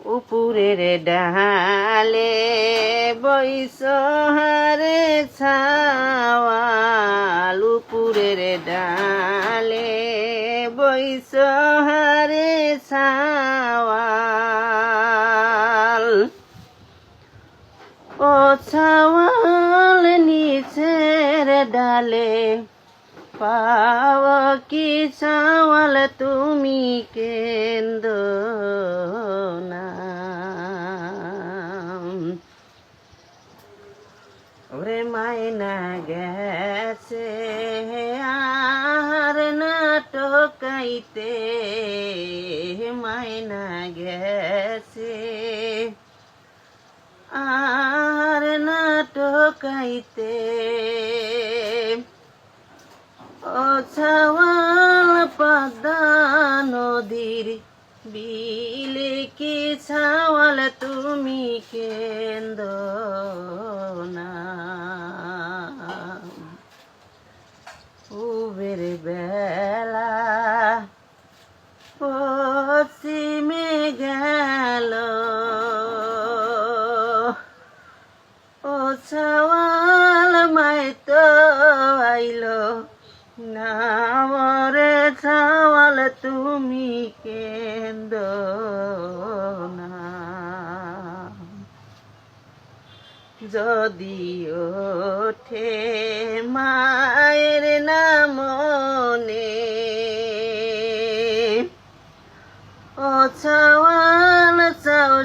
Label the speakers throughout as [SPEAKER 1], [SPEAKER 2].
[SPEAKER 1] উপরের ডালে বৈশহারে ছাওয়াল। উপরের ডালে বৈশহারে ছাওয়াল। ও ছাওয়াল নিচের ডালে, পাওয়া কি চাওয়াল তুমি কেন্দ মায়না গেছে, আর নাটকাইতে মায়না গেছে। আর নাটকাইতে ও ছাওয়াল পদ্মা নদীর বিলে কি ছাওয়াল তুমি উবের বেলা পশ্চিমে গেল। ও ছাওয়াল মাই তো আইলো। না মরে ছাওয়াল তুমি কেন্দ না। যদি ওঠে মায়ের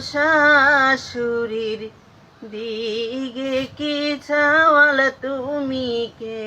[SPEAKER 1] শাশুড়ির দিগে কি চাওয়াল তুমি কেন্দ